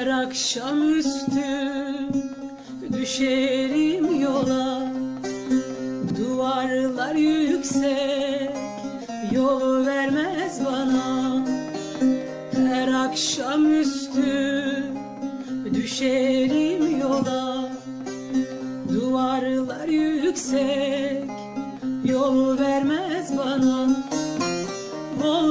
Her akşamüstü düşerim yola. Duvarlar yüksek yolu vermez bana. Her akşamüstü düşerim yola. Duvarlar yüksek yol vermez bana. Vol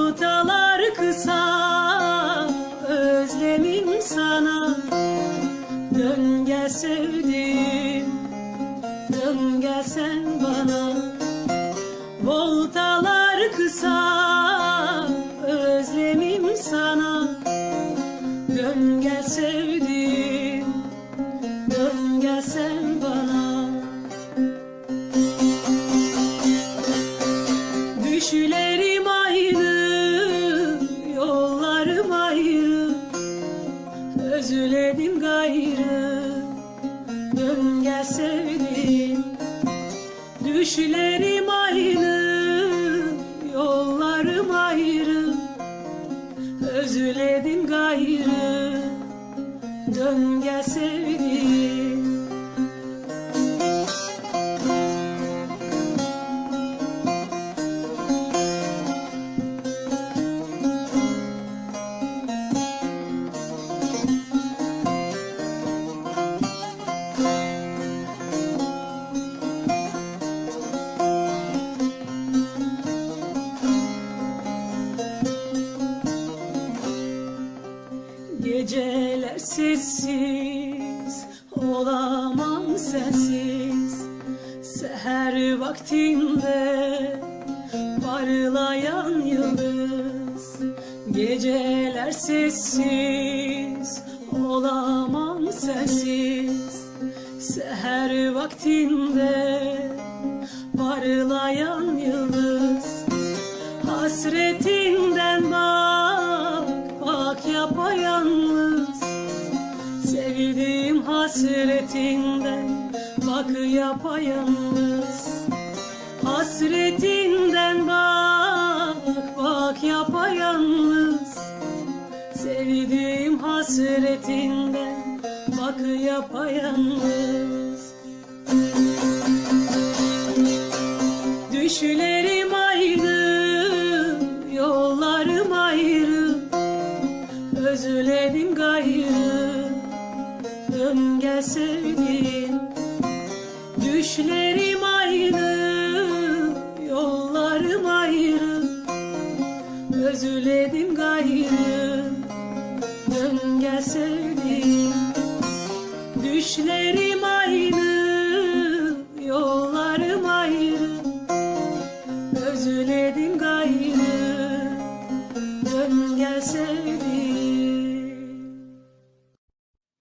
Dön gel sen bana. Voltalar kısa Özlemim sana. Dön gel sevdiğim Dön gel bana. Düşlerim ayrı Yollarım ayrı. Özledim gayrı. Dön gel sevdiğim Düşlerim ayrı Yollarım ayrı. Özledim gayrı Dön gel sevdiğim sessiz Olamam sensiz. Seher vaktinde Parlayan yıldız Geceler sessiz Olamam sensiz. Seher vaktinde Parlayan yıldız Hasretinden bak, bak yapayalnız Sevdiğim hasretinden bak yapayalnız. Hasretinden bak, bak yapayalnız. Sevdiğim hasretinden bak yapayalnız. Düşlerim ayrı, yollarım ayrı. Özledim yanım gelseydin Düşlerim aynı Yollarım ayrı. Özledim gayrı. Dön gelseydin Düşlerim aynı